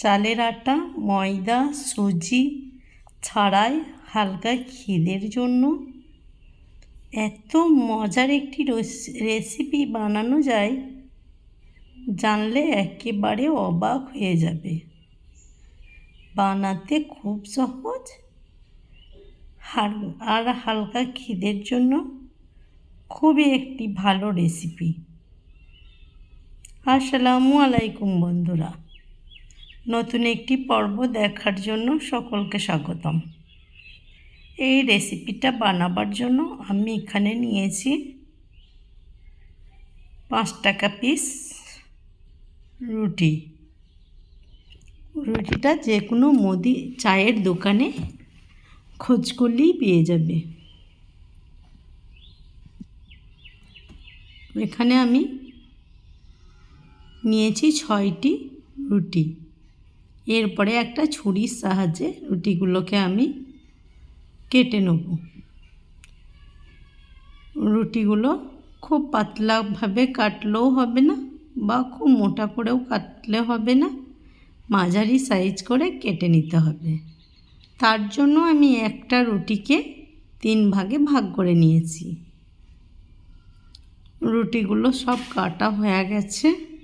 চালের আটা, ময়দা, সুজি ছাড়াই হালকা খিদের জন্য। এত মজার একটি রেসিপি বানানো যায়, জানলে একেবারে অবাক হয়ে যাবে। বানাতে খুব সহজ। আর হালকা খিদের জন্য খুবই একটি ভালো রেসিপি আসসালামু আলাইকুম বন্ধুরা। নতুন একটি পর্ব দেখার জন্য সকলকে স্বাগতম। এই রেসিপিটা বানাবার জন্য আমি এখানে নিয়েছি পাঁচ টাকা পিস রুটি। রুটিটা যে কোনো মুদি চায়ের দোকানে খোঁজ করলেই পেয়ে যাবে। এখানে আমি নিয়েছি ছয়টি রুটি। এরপরে একটা ছুরির সাহায্যে রুটিগুলোকে আমি কেটে নেব। রুটিগুলো খুব পাতলাভাবে কাটলেও হবে না বা খুব মোটা করেও কাটলে হবে না, মাঝারি সাইজ করে কেটে নিতে হবে। তার জন্য আমি একটা রুটিকে তিন ভাগে ভাগ করে নিয়েছি। রুটিগুলো সব কাটা হয়ে গেছে।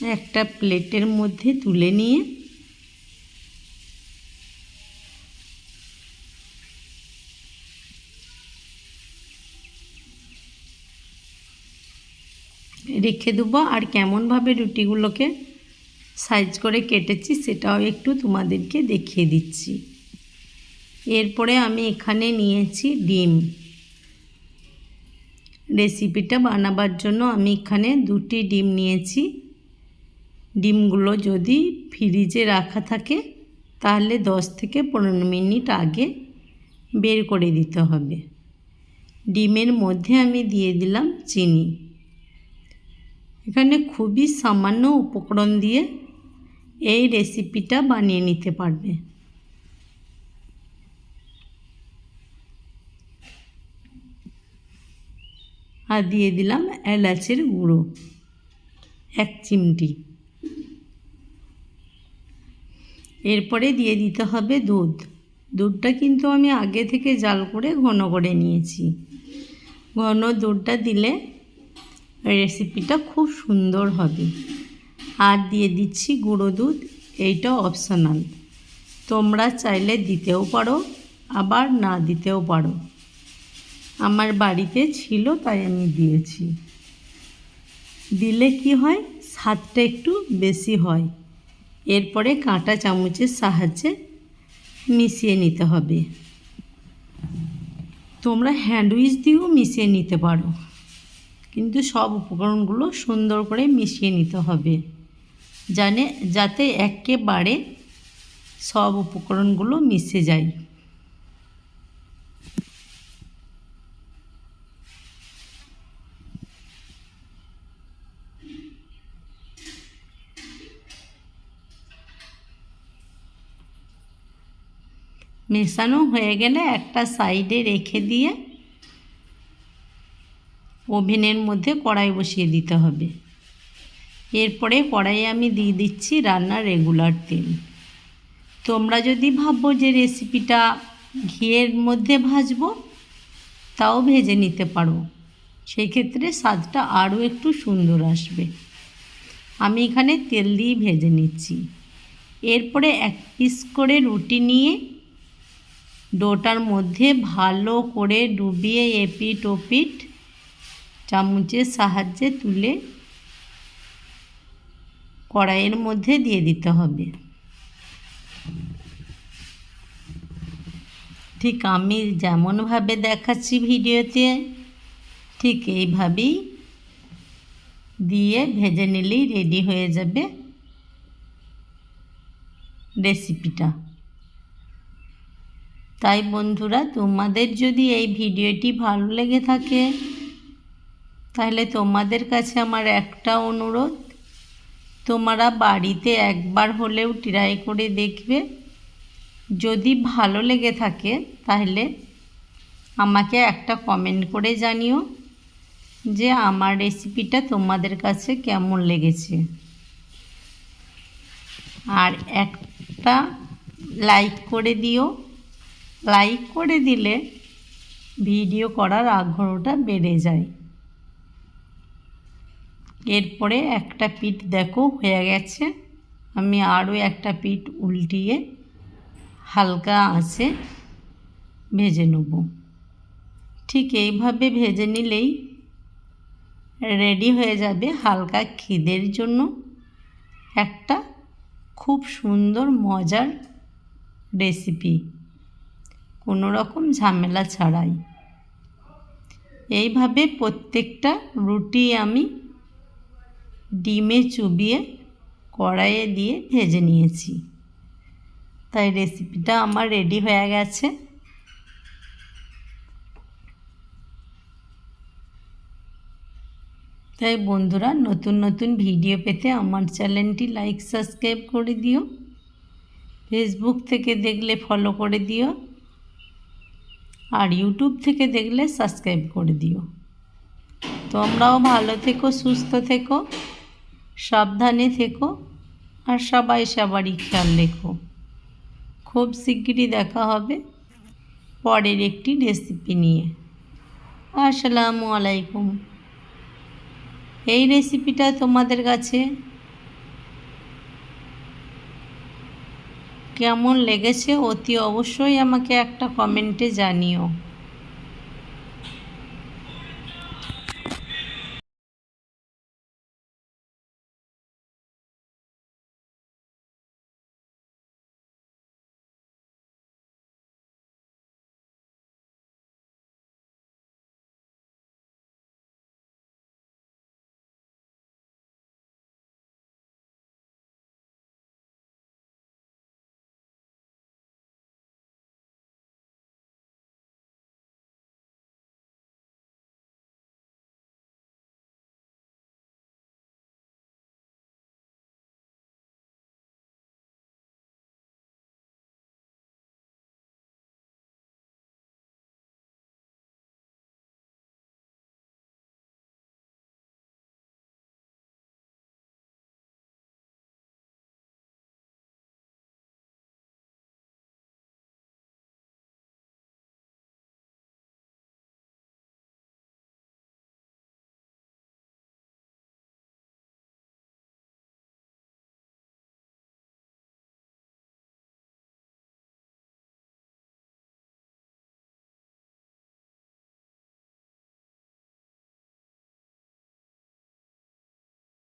একটা প্লেটের মধ্যে তুলে নিয়ে রেখে দেবো। আর কেমনভাবে রুটিগুলোকে সাইজ করে কেটেছি সেটাও একটু তোমাদেরকে দেখিয়ে দিচ্ছি। এরপরে আমি এখানে নিয়েছি ডিম। রেসিপিটা বানাবার জন্য আমি এখানে দুটি ডিম নিয়েছি। ডিমগুলো যদি ফ্রিজে রাখা থাকে, তাহলে দশ থেকে পনেরো মিনিট আগে বের করে দিতে হবে। ডিমের মধ্যে আমি দিয়ে দিলাম চিনি। এখানে খুবই সামান্য উপকরণ দিয়ে এই রেসিপিটা বানিয়ে নিতে পারবে। আর দিয়ে দিলাম এলাচের গুঁড়ো, এক চিমটি। এরপরে দিয়ে দিতে হবে দুধ। দুধটা কিন্তু আমি আগে থেকে জাল করে ঘন করে নিয়েছি। ঘন দুধটা দিলে রেসিপিটা খুব সুন্দর হবে। আর দিয়ে দিচ্ছি গুঁড়ো দুধ এইটা অপশনাল তোমরা চাইলে দিতেও পারো, আবার না দিতেও পারো। আমার বাড়িতে ছিল, তাই আমি দিয়েছি। দিলে কি হয়? স্বাদটা একটু বেশি হয়। এরপরে কাঁটা চামচের সাহায্যে মিশিয়ে নিতে হবে। তোমরা হ্যান্ডউইচ দিয়েও মিশিয়ে নিতে পারো। কিন্তু সব উপকরণগুলো সুন্দর করে মিশিয়ে নিতে হবে। জানে, যাতে একেবারে সব উপকরণগুলো মিশে যায়। মেশানো হয়ে গেলে একটা সাইডে রেখে দিয়ে ওভেনের মধ্যে কড়াই বসিয়ে দিতে হবে। এরপরে কড়াইয়ে আমি দিয়ে দিচ্ছি রান্নার রেগুলার তেল। তোমরা যদি ভাবো যে রেসিপিটা ঘিয়ের মধ্যে ভাজবো, তাও ভেজে নিতে পারো। সেই ক্ষেত্রে স্বাদটা আরও একটু সুন্দর আসবে। আমি এখানে তেল দিয়ে ভেজে নিচ্ছি। এরপরে এক পিস করে রুটি নিয়ে ডোটার মধ্যে ভালো করে ডুবিয়ে এপিট ওপিট চামচের সাহায্যে তুলে কড়াইয়ের মধ্যে দিয়ে দিতে হবে। ঠিক আমি যেমনভাবে দেখাচ্ছি ভিডিওতে, ঠিক এইভাবেই দিয়ে ভেজে নিলেই রেডি হয়ে যাবে রেসিপিটা। তাই বন্ধুরা, তোমাদের যদি এই ভিডিওটি ভালো লেগে থাকে, তাহলে তোমাদের কাছে আমার একটা অনুরোধ। তোমরা বাড়িতে একবার হলেও ট্রাই করে দেখবে। যদি ভালো লেগে থাকে, তাহলে আমাকে একটা কমেন্ট করে জানিও যে আমার রেসিপিটা তোমাদের কাছে কেমন লেগেছে। আর একটা লাইক করে দিও। লাইক করে দিলে ভিডিও করার আগ্রহটা বেড়ে যায়। এরপরে একটা পিঠ দেখো, হয়ে গেছে। আমি আরও একটা পিঠ উল্টিয়ে হালকা আছে ভেজে নেব। ঠিক এইভাবে ভেজে নিলেই রেডি হয়ে যাবে হালকা খিদের জন্য। একটা খুব সুন্দর মজার রেসিপি কোনো রকম ঝামেলা ছাড়াই। এইভাবে প্রত্যেকটা রুটি আমি ডিমে চুবিয়ে, কড়াইয়ে দিয়ে ভেজে নিয়েছি। তাই রেসিপিটা আমার রেডি হয়ে গেছে। তাই বন্ধুরা, নতুন নতুন ভিডিও পেতে আমার চ্যানেলটি লাইক, সাবস্ক্রাইব করে দিও। ফেসবুক থেকে দেখলে ফলো করে দিও। আর ইউটিউব থেকে দেখলে সাবস্ক্রাইব করে দিও। তোমরাও ভালো থেকো, সুস্থ থেকো, সাবধানে থেকো আর সবাই সবারই খেয়াল রেখো। খুব শিগগিরই দেখা হবে পরের একটি রেসিপি নিয়ে। আসসালামু আলাইকুম। এই রেসিপিটা তোমাদের কাছে কেমন লেগেছে অতি অবশ্যই আমাকে একটা কমেন্টে জানিও।